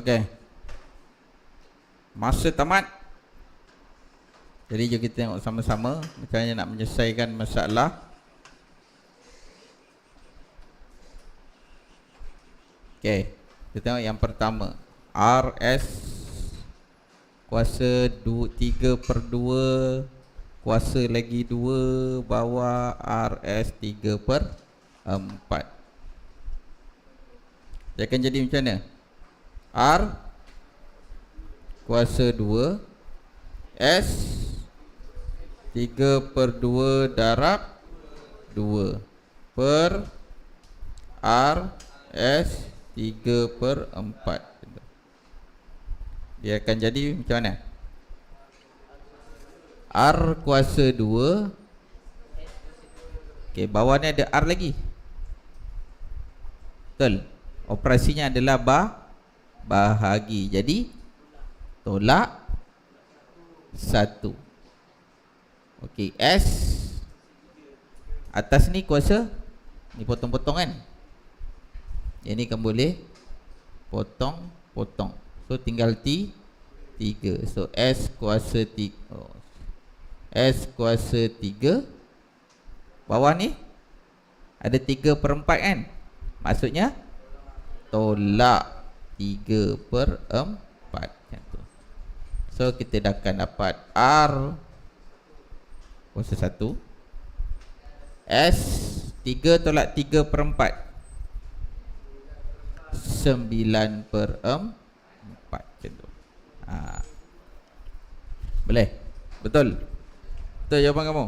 Okey. Masa tamat. Jadi jom kita tengok sama-sama macam mana nak menyelesaikan masalah. Okey. Kita tengok yang pertama. RS kuasa 2 3 per 2 kuasa lagi 2 bawah RS 3 per 4. Dia akan jadi macam mana? R kuasa 2 S 3 per 2 darab 2 per R S 3 per 4 Dia akan jadi macam mana? R kuasa 2 Okay, bawah ni ada R lagi. Betul? Operasinya adalah bah bahagi. Jadi Tolak Satu. Okey S. Atas ni kuasa Ni potong-potong kan? Yang ni kan boleh Potong Potong So tinggal T Tiga. So S kuasa tiga. Oh. S kuasa tiga. Bawah ni Ada tiga per empat kan? Maksudnya Tolak 3 per 4 macam tu. So kita dah akan dapat R Kuasa 1 S 3 tolak 3 per 4 9 per 4 macam tu ha. Boleh? Betul? Betul jawapan kamu?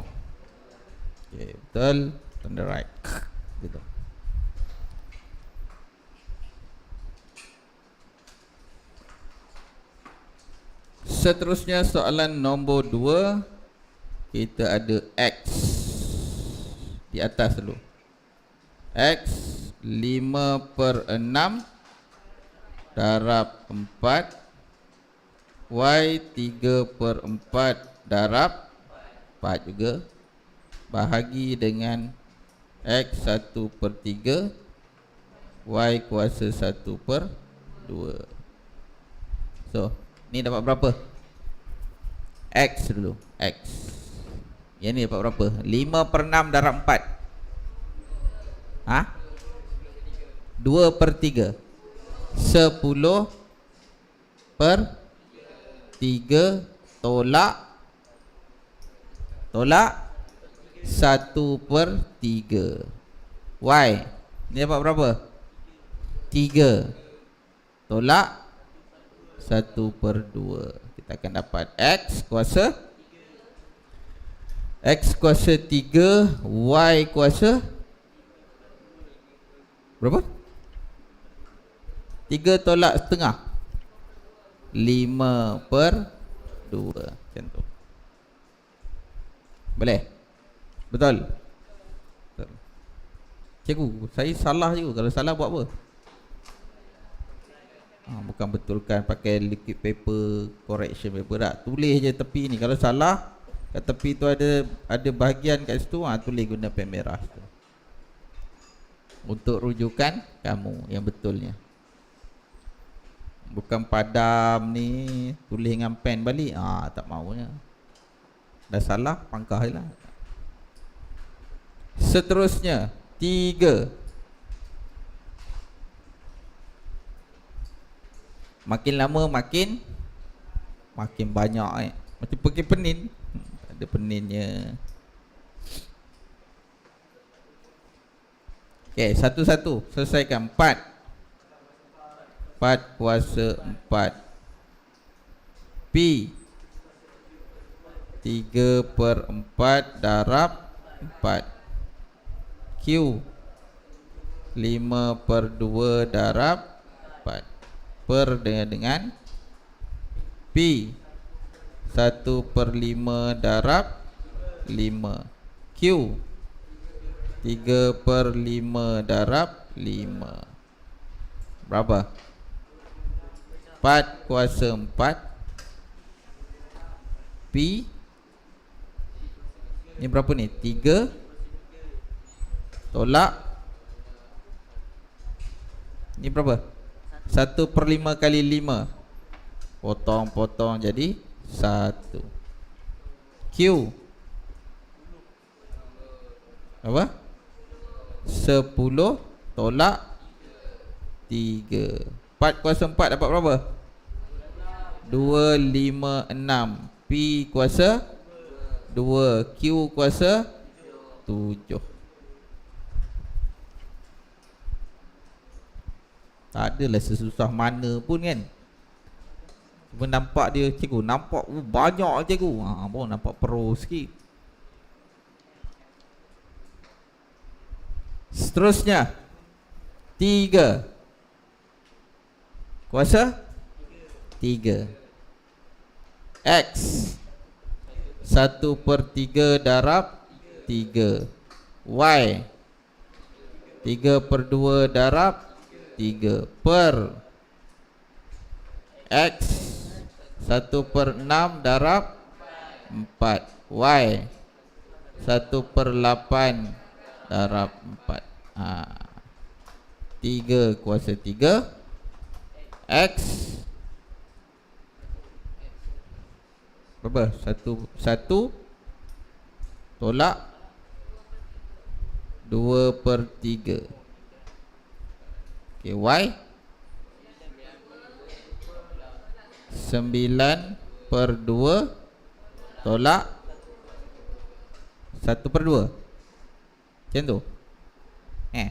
Okay, betul On the right Seterusnya soalan nombor 2 Kita ada X Di atas dulu. X 5 per 6 Darab 4 Y 3 per 4 Darab 4 juga. Bahagi dengan X 1 per 3 Y kuasa 1 per 2 So Ni dapat berapa? X dulu. X. Yang ni dapat berapa? 5 per 6 darab 4 Ha? 2 per 3 10 per 3 tolak. Tolak. 1 per 3 Y. Ni dapat berapa? 3 Tolak 1 per 2 Kita akan dapat X kuasa X kuasa 3 Y kuasa Berapa? 3 tolak setengah 5 per 2 Macam tu Boleh? Betul? Betul Cikgu, saya salah juga Kalau salah buat apa? Ha, Bukan betulkan pakai liquid paper Correction paper tak Tulis je tepi ni. Kalau salah Kat tepi tu ada Ada bahagian kat situ ha, Tulis guna pen merah tu. Untuk rujukan Kamu yang betulnya. Bukan padam ni Tulis dengan pen balik. Ha, Tak maunya. Dah salah Pangkah je lah. Seterusnya Tiga Makin lama makin Makin banyak eh. Macam pergi penin. Ada peninnya. Okay satu-satu. Selesaikan. Empat. Empat kuasa empat. P. Tiga per empat Darab Empat. Q. Lima per dua Darab Empat per dengan dengan P. 1 per 5 darab 5 Q. 3 per 5 darab 5 Berapa? 4 kuasa 4 P. Ni berapa ni? 3 Tolak. Ni berapa? Satu per lima kali lima. Potong-potong jadi Satu. Q. Apa? Sepuluh Tolak Tiga. Empat kuasa empat dapat berapa? Dua lima enam. P kuasa Dua Q kuasa Tujuh Tak adalah sesusah mana pun kan. Cuma nampak dia cikgu Nampak oh, banyak cikgu ha, Baru nampak pro sikit. Seterusnya Tiga. Kuasa? Tiga. X. Satu per tiga darab Tiga. Y. Tiga per dua darab 3 per X 1 per 6 darab 4 Y 1 per 8 darab 4 ha. 3 kuasa 3 X Berapa? 1 1 Tolak. 2 per 3 Okay, Y Sembilan per dua Tolak Satu per dua. Macam tu. Eh.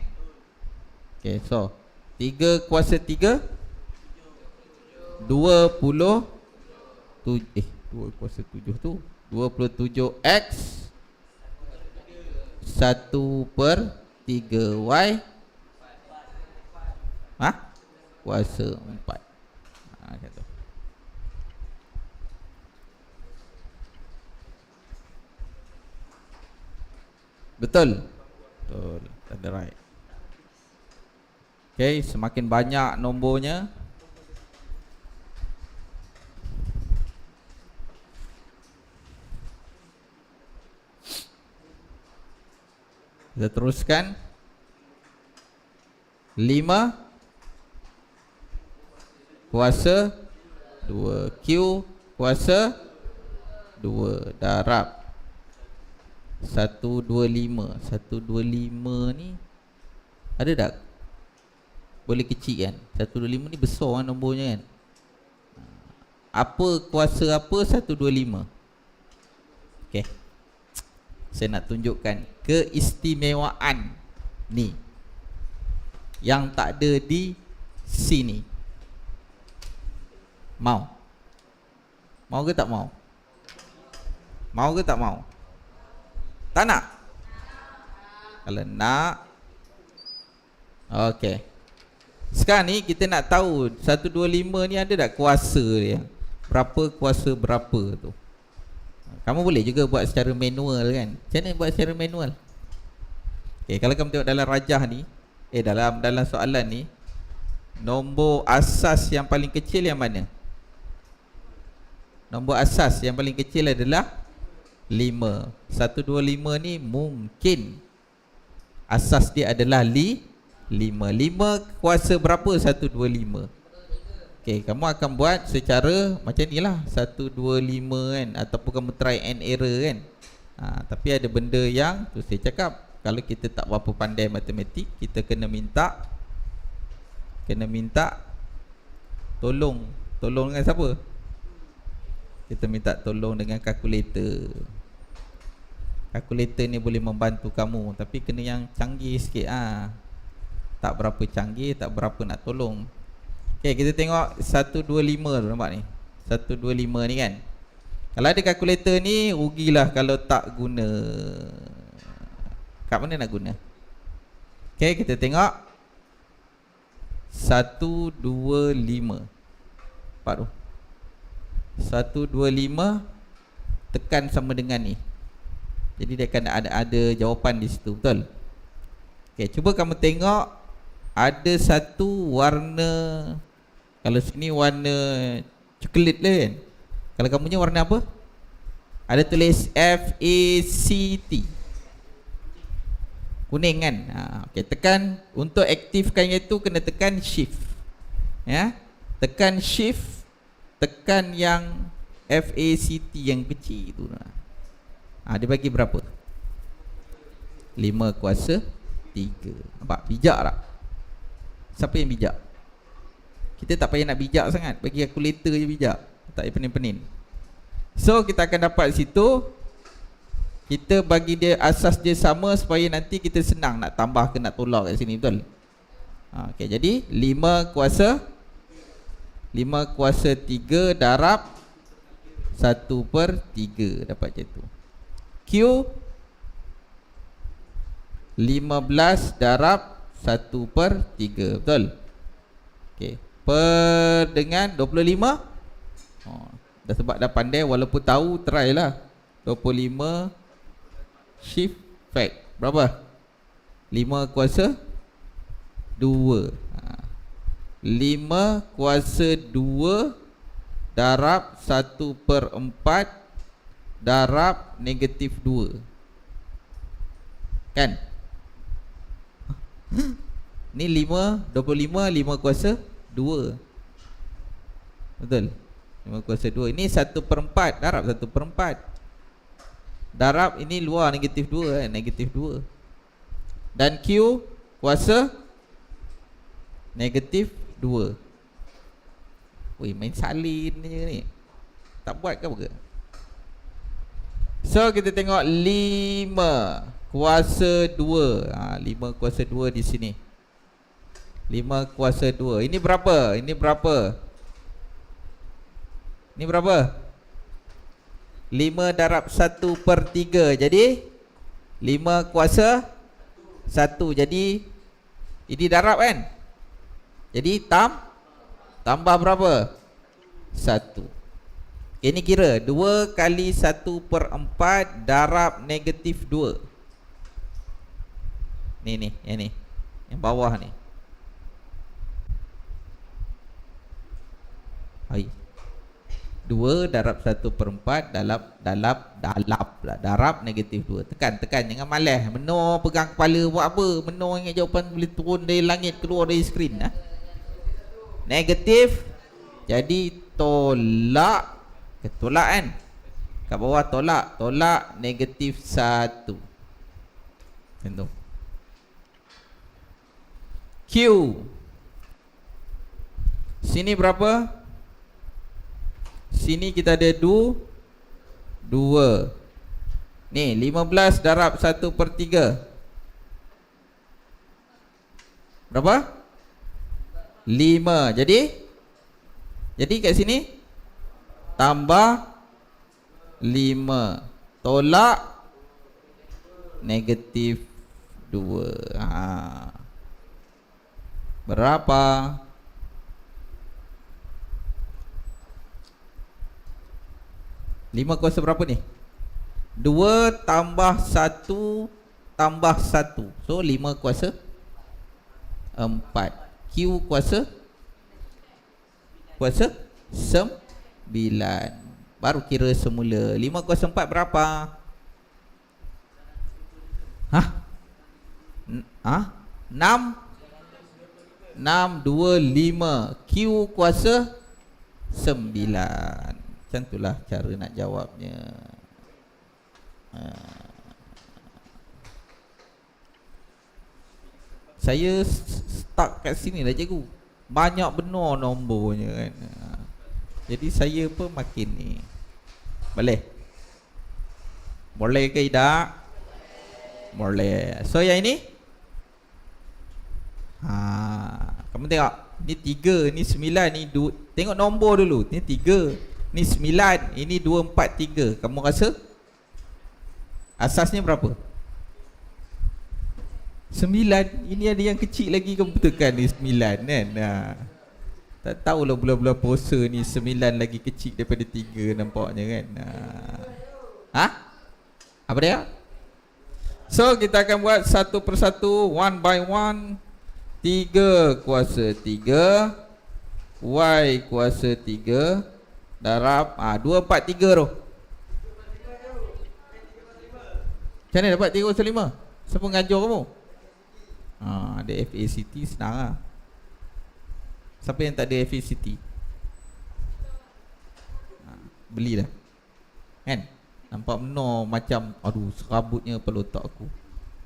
Okay, so Tiga kuasa tiga Dua puluh tujuh Eh, dua kuasa tujuh tu Dua puluh tujuh X Satu per tiga Y Ha? Kuasa empat. Ha, Macam tu Betul. Betul Tanda right. Okay Semakin banyak nombornya Kita teruskan. Lima kuasa 2 Q kuasa 2 darab. 125 125 ni ada tak? Boleh kecil kan? 125 ni besar kan nombornya kan? Apa kuasa apa? 125 okey. Saya nak tunjukkan keistimewaan ni. Yang tak ada di sini Mau? Mau ke tak mau? Mau ke tak mau? Tak nak? Kalau nak Okey. Sekarang ni kita nak tahu 125 ni ada tak kuasa dia? Berapa kuasa berapa tu? Kamu boleh juga buat secara manual kan? Macam mana buat secara manual? Okey kalau kamu tengok dalam rajah ni Eh dalam dalam soalan ni Nombor asas yang paling kecil yang mana Nombor asas yang paling kecil adalah 5 125 ni mungkin. Asas dia adalah li 5 5 kuasa berapa? 125 Okay, kamu akan buat secara macam ni lah. 125 kan? Ataupun kamu try and error kan? Ha, Tapi ada benda yang tu saya cakap. Kalau kita tak berapa pandai matematik Kita kena minta Kena minta Tolong. Tolong dengan siapa? Kita minta tolong dengan kalkulator. Kalkulator ni boleh membantu kamu tapi kena yang canggih sikit ah. tak berapa canggih tak berapa nak tolong. Okey kita tengok 125 tu nampak ni. 125 ni kan? Kalau ada kalkulator ni rugilah kalau tak guna. Kat mana nak guna? Okey kita tengok. 125 Pak tu 125 tekan sama dengan ni. Jadi dia akan ada ada jawapan di situ, betul? Okey, cuba kamu tengok ada satu warna kalau sini warna coklat lah kan. Kalau kamu punya warna apa? Ada tulis F A C T. Kuning kan? Ha, okey, tekan untuk aktifkan itu kena tekan shift. Ya. Tekan shift tekan yang FACT yang kecil tu. Ha, dia bagi berapa? 5 kuasa 3. Nampak bijak tak? Siapa yang bijak? Kita tak payah nak bijak sangat, bagi kalkulator je bijak. Tak payah penin-penin. So kita akan dapat situ kita bagi dia asas dia sama supaya nanti kita senang nak tambah ke nak tolak kat sini betul. Ha, okay, jadi 5 kuasa 5 kuasa 3 darab 1 per 3 dapat macam tu. Q 15 darab 1 per 3 betul. Okay. Per dengan 25 Oh, dah sebab dah pandai walaupun tahu try lah 25 shift fact berapa? 5 kuasa 2 ha. 5 kuasa 2 darab 1 per 4 darab negatif 2 kan? ni 5 25 5 kuasa 2 betul? 5 kuasa 2 Ini 1 per 4 Darab 1 per 4 Darab ini luar negatif 2 eh? Negatif 2 Dan Q Kuasa Negatif 2 Wih main salin je ni. Tak buat ke apa So kita tengok 5 Kuasa 2 ha, 5 kuasa 2 di sini. 5 kuasa 2 Ini berapa? Ini berapa? Ni berapa? 5 darab 1 per 3 Jadi 5 kuasa 1 Jadi Ini darab kan? Jadi tam Tambah berapa? 1 Ini kira 2 kali 1 per 4 Darab negatif 2 Ni ni Yang ni. Yang bawah ni. Hai. 2 darab 1 per 4 dalam dalam dalam lah darab negatif 2 tekan tekan. Jangan malas menor pegang kepala buat apa? Menor ingat jawapan boleh turun dari langit keluar dari skrin ha? Negatif. Jadi tolak. Tolak kan? Kat bawah tolak. Tolak negatif 1 tentu Q. Sini berapa? Sini kita ada 2 2 Ni 15 darab 1 per 3 Berapa? 5 Jadi? Jadi kat sini? Tambah 5 Tolak Negatif 2 ha. Berapa? 5 kuasa berapa ni? 2 tambah 1 tambah 1 So 5 kuasa. 4 Q kuasa? Kuasa? 9 Baru kira semula. 5 kuasa 4 berapa? Hah? Hah? 6 6, 2, 5 Q kuasa? 9 macam itulah cara nak jawabnya. Ha. Saya stuck kat sini lah cikgu. Banyak benar nombornya kan. Ha. Jadi saya pun makin ni. Boleh? Boleh ke tidak? Boleh. So yang ini? Ha, kamu tengok. Ni tiga, ni sembilan, ni dua Tengok nombor dulu. Ni tiga Ni 9 Ini 2, 4, 3 Kamu rasa? Asasnya berapa 9 Ini ada yang kecil lagi Kamu betulkan ni 9 kan nah. Tak tahulah bulan-bulan puasa ni 9 lagi kecil daripada 3 Nampaknya kan nah. Ha Apa dia So kita akan buat satu persatu One by one Tiga kuasa tiga Y kuasa tiga Darab ah 2 4 3 tu. Macam mana dapat 3 kuasa 5? Siapa ngajar kamu? Ha, ada FACT senang lah. Siapa yang tak ada FACT? Ha, beli dah. Kan? Nampak menor macam aduh serabutnya kepala otak aku.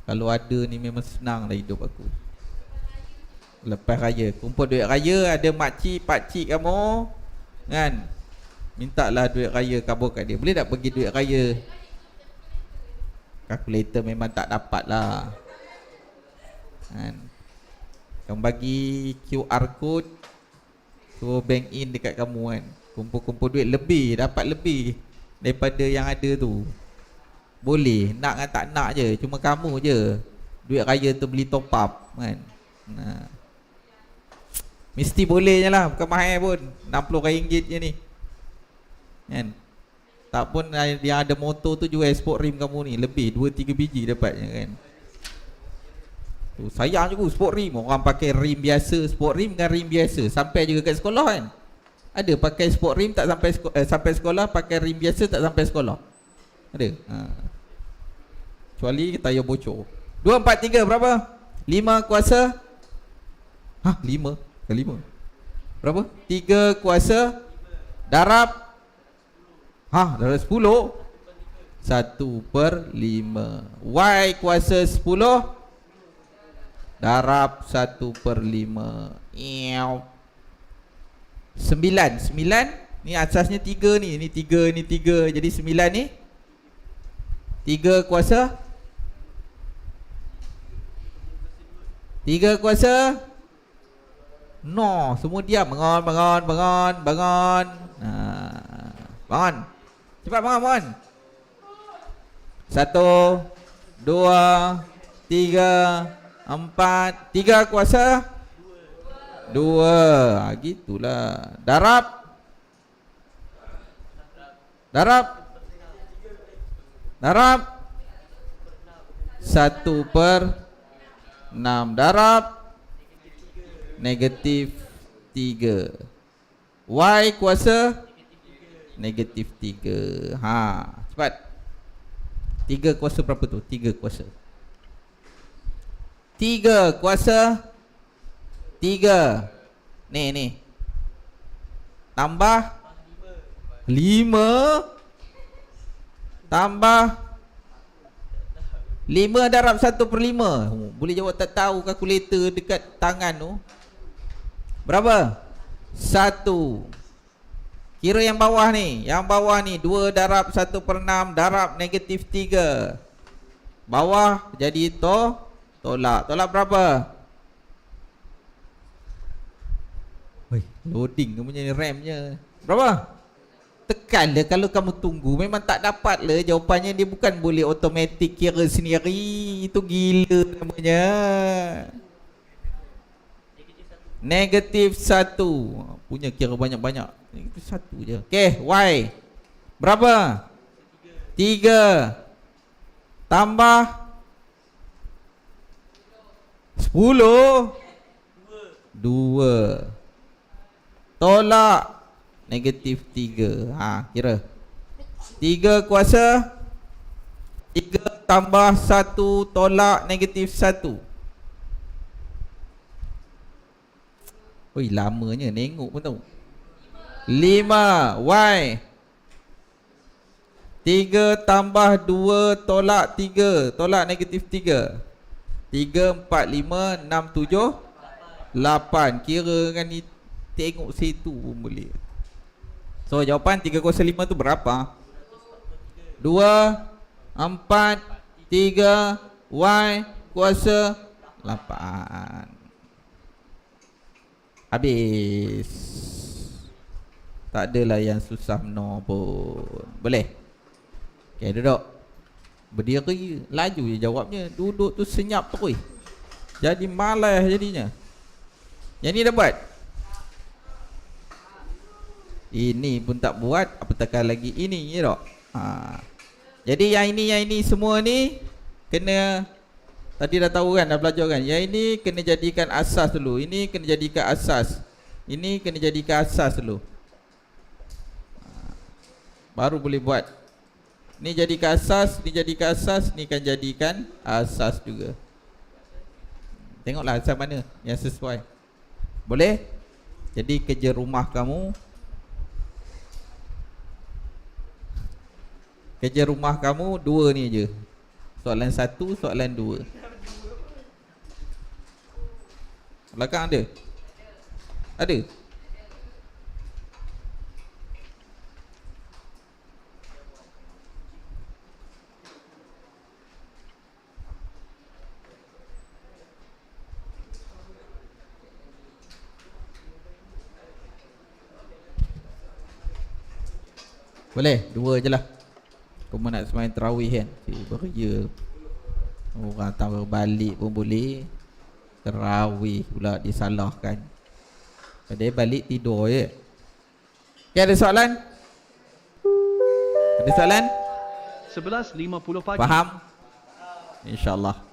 Kalau ada ni memang senang lah hidup aku. Lepas raya, kumpul duit raya ada makcik, pakcik kamu kan. Mintalah duit raya kabur kat dia. Boleh tak pergi duit raya? Kalkulator memang tak dapat lah. Kan. Kamu bagi QR code Suruh bank in dekat kamu kan. Kumpul-kumpul duit lebih Dapat lebih Daripada yang ada tu. Boleh Nak kan tak nak je Cuma kamu je. Duit raya tu beli top up kan. Nah. Mesti boleh je lah Bukan mahal pun. RM60 je ni. Kan. Tak pun yang ada motor tu jual sport rim kamu ni Lebih 2-3 biji dapatnya kan Tu sayang juga sport rim orang pakai rim biasa, sport rim dengan rim biasa sampai juga kat sekolah kan. Ada pakai sport rim tak sampai sekolah, eh, sampai sekolah pakai rim biasa tak sampai sekolah. Ada. Ha. Kecuali tayar bocor. 2 4 3 berapa? 5 kuasa Hah 5 ke 5 Berapa? 3 kuasa Darab Hah darab 10 1 per 5 Y kuasa 10 Darab 1 per 5 Sembilan. Sembilan? Ni asasnya tiga ni. Ni tiga ni tiga. Jadi sembilan ni? Tiga kuasa? Tiga kuasa? No. Semua diam. Bangun Bangun Bangun Bangun. Ha. Bangun. Cepat bangun Bangun. Satu Dua Tiga Empat Tiga kuasa. Dua. Ha, Gitulah. Darab. Darab. Darab. Satu per Enam. Darab. Negatif Tiga. Y kuasa. Negatif tiga. Ha Cepat. Tiga kuasa berapa tu? Tiga kuasa Tiga kuasa. Tiga. Ni ni. Tambah. Lima. Tambah. Lima darab satu per lima. Boleh jawab tak tahu kalkulator dekat tangan tu? Berapa? Satu. Kira yang bawah ni. Yang bawah ni Dua darab satu per enam. Darab negatif tiga. Bawah jadi to Tolak. Tolak berapa? Woi, loading. Kamu punya RAM-nya. Berapa? Tekan lah kalau kamu tunggu Memang tak dapat lah Jawapannya dia bukan boleh automatic kira sendiri. Itu gila namanya. Negatif satu. Punya kira banyak-banyak. Negatif satu je. Okay, Y. Berapa? Tiga. Tambah Sepuluh. Dua. Tolak. Negatif tiga. Ha kira. Tiga kuasa. Tiga tambah satu. Tolak negatif satu. Ui lamanya Nengok pun tahu. Lima. Y Tiga tambah dua. Tolak tiga. Tolak negatif tiga 3, 4, 5, 6, 7 8 Kira kan ni Tengok situ pun boleh. So jawapan 3 kuasa 5 tu berapa? 2 4 3 Y kuasa 8 Habis. Tak adalah yang susah no pun Boleh? Okay duduk Berdiri Laju je jawabnya. Duduk tu senyap terus. Jadi malas jadinya. Yang ni dah buat. Ini pun tak buat Apatah lagi ini ya tak? Ha. Jadi yang ini yang ini semua ni Kena Tadi dah tahu kan dah belajar kan? Yang ini kena jadikan asas dulu. Ini kena jadikan asas. Ini kena jadikan asas dulu. Ha. Baru boleh buat Ni jadikan asas, ni jadikan asas, ni kan jadikan asas juga. Tengoklah asas mana yang sesuai. Boleh? Jadi kerja rumah kamu Kerja rumah kamu dua ni je Soalan satu, soalan dua Belakang ada? Ada? Boleh, dua je lah Kau nak semain terawih kan Si beria Orang tahu balik pun boleh Terawih pula disalahkan Padahal balik tidur je Okay, ada soalan? Ada soalan? 11.50 pagi. Faham? InsyaAllah